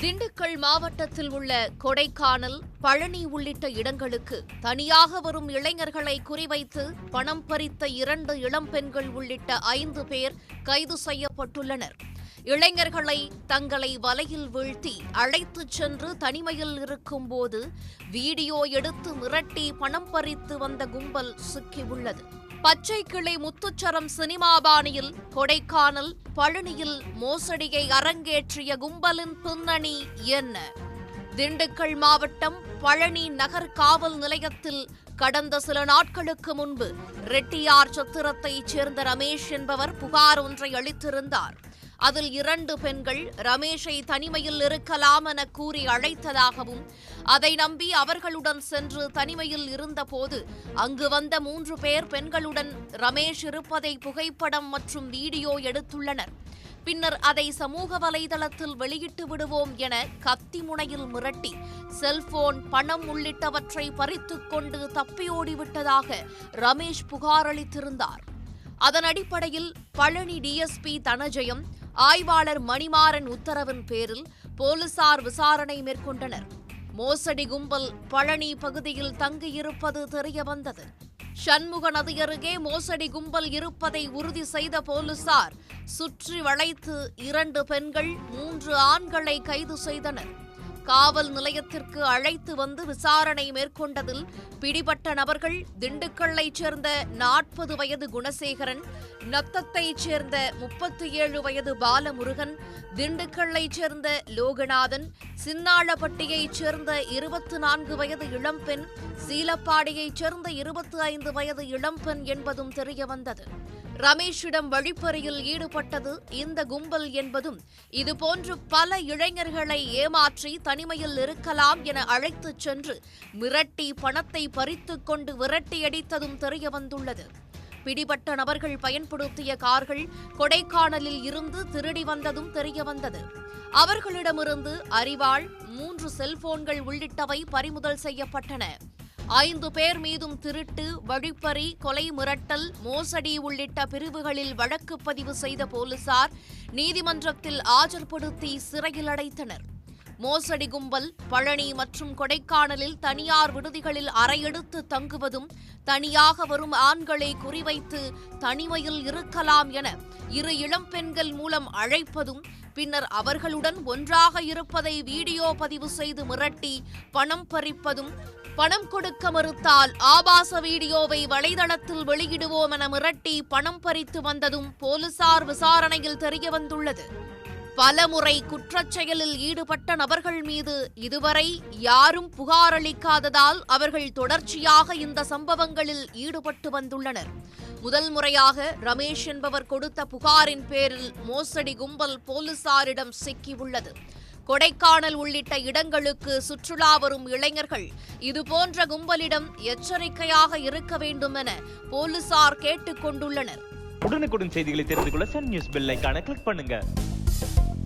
திண்டுக்கல் மாவட்டத்தில் உள்ள கொடைக்கானல் பழனி உள்ளிட்ட இடங்களுக்கு தனியாக வரும் இளைஞர்களை குறிவைத்து பணம் பறித்த இரண்டு இளம்பெண்கள் உள்ளிட்ட ஐந்து பேர் கைது செய்யப்பட்டுள்ளனர். இளைஞர்களை தங்களை வலையில் வீழ்த்தி அழைத்துச் சென்று தனிமையில் இருக்கும்போது வீடியோ எடுத்து மிரட்டி பணம் பறித்து வந்த கும்பல் சிக்கியுள்ளது. பச்சை கிளை முத்துச்சரம் சினிமாபாணியில் கொடைக்கானல் பழனியில் மோசடியை அரங்கேற்றிய கும்பலின் பின்னணி என்ன? திண்டுக்கல் மாவட்டம் பழனி நகர் காவல் நிலையத்தில் கடந்த சில நாட்களுக்கு முன்பு ரெட்டியார் சத்திரத்தைச் சேர்ந்த ரமேஷ் என்பவர் புகார் ஒன்றை அளித்திருந்தார். அதில் இரண்டு பெண்கள் ரமேஷை தனிமையில் இருக்கலாம் என கூறி அழைத்ததாகவும் அதை நம்பி அவர்களுடன் சென்று தனிமையில் இருந்தபோது அங்கு வந்த மூன்று பேர் பெண்களுடன் ரமேஷ் இருப்பதை புகைப்படம் மற்றும் வீடியோ எடுத்துள்ளனர். பின்னர் அதை சமூக வலைதளத்தில் வெளியிட்டு விடுவோம் என கத்தி முனையில் மிரட்டி செல்போன் பணம் உள்ளிட்டவற்றை பறித்துக் கொண்டு தப்பியோடிவிட்டதாக ரமேஷ் புகார் அளித்திருந்தார். அதன் அடிப்படையில் பழனி டிஎஸ்பி தனஜெயம் ஆய்வாளர் மணிமாறன் உத்தரவின் பேரில் போலீசார் விசாரணை மேற்கொண்டனர். மோசடி கும்பல் பழனி பகுதியில் தங்கியிருப்பது தெரியவந்தது. சண்முக நதி அருகே மோசடி கும்பல் இருப்பதை உறுதி செய்த போலீசார் சுற்றி வளைத்து இரண்டு பெண்கள் மூன்று ஆண்களை கைது செய்தனர். காவல் நிலையத்திற்கு அழைத்து வந்து விசாரணை மேற்கொண்டதில் பிடிபட்ட நபர்கள் திண்டுக்கல்லைச் சேர்ந்த நாற்பது வயது குணசேகரன் நத்தத்தைச் சேர்ந்த முப்பத்தி ஏழு வயது பாலமுருகன் திண்டுக்கல்லைச் சேர்ந்த லோகநாதன் சின்னாளப்பட்டியைச் சேர்ந்த இருபத்தி நான்கு வயது இளம்பெண் சீலப்பாடியைச் சேர்ந்த இருபத்தி ஐந்து வயது இளம்பெண் என்பதும் தெரியவந்தது. ரமேஷிடம் வழிப்பறியில் ஈடுபட்டது இந்த கும்பல் என்பதும் இதுபோன்று பல இளைஞர்களை ஏமாற்றி தன் தனிமையில் இருக்கலாம் என அழைத்துச் சென்று மிரட்டி பணத்தை பறித்துக் கொண்டு விரட்டியடித்ததும் தெரியவந்துள்ளது பிடிபட்ட நபர்கள் பயன்படுத்திய கார்கள் கொடைக்கானலில் இருந்து திருடி வந்ததும் தெரியவந்தது அவர்களிடமிருந்து அறிவாள் மூன்று செல்போன்கள் உள்ளிட்டவை பறிமுதல் செய்யப்பட்டன. ஐந்து பேர் மீதும் திருட்டு வழிப்பறி கொலை மிரட்டல் மோசடி உள்ளிட்ட பிரிவுகளில் வழக்கு பதிவு செய்த போலீசார் நீதிமன்றத்தில் ஆஜர்படுத்தி சிறையில் அடைத்தனர். மோசடி கும்பல் பழனி மற்றும் கொடைக்கானலில் தனியார் விடுதிகளில் அறையெடுத்து தங்குவதும் தனியாக வரும் ஆண்களை குறிவைத்து தனிமையில் இருக்கலாம் என இரு இளம்பெண்கள் மூலம் அழைப்பதும் பின்னர் அவர்களுடன் ஒன்றாக இருப்பதை வீடியோ பதிவு செய்து மிரட்டி பணம் பறிப்பதும் பணம் கொடுக்க மறுத்தால் ஆபாச வீடியோவை வலைதளத்தில் வெளியிடுவோம் என மிரட்டி பணம் பறித்து வந்ததும் போலீசார் விசாரணையில் தெரியவந்துள்ளது. பலமுறை குற்றச்செயலில் ஈடுபட்ட நபர்கள் மீது இதுவரை யாரும் புகார் அளிக்காததால் அவர்கள் தொடர்ச்சியாக இந்த சம்பவங்களில் ஈடுபட்டு வந்துள்ளனர். முதல் முறையாக ரமேஷ் என்பவர் கொடுத்த புகாரின் பேரில் மோசடி கும்பல் போலீசாரிடம் சிக்கியுள்ளது. கொடைக்கானல் உள்ளிட்ட இடங்களுக்கு சுற்றுலா வரும் இளைஞர்கள் இதுபோன்ற கும்பலிடம் எச்சரிக்கையாக இருக்க வேண்டும் என போலீசார் கேட்டுக் கொண்டுள்ளனர். உடனுக்குடன் செய்திகளை தெரிந்து கொள்ள சன் நியூஸ் பெல் கிளிக் பண்ணுங்க. you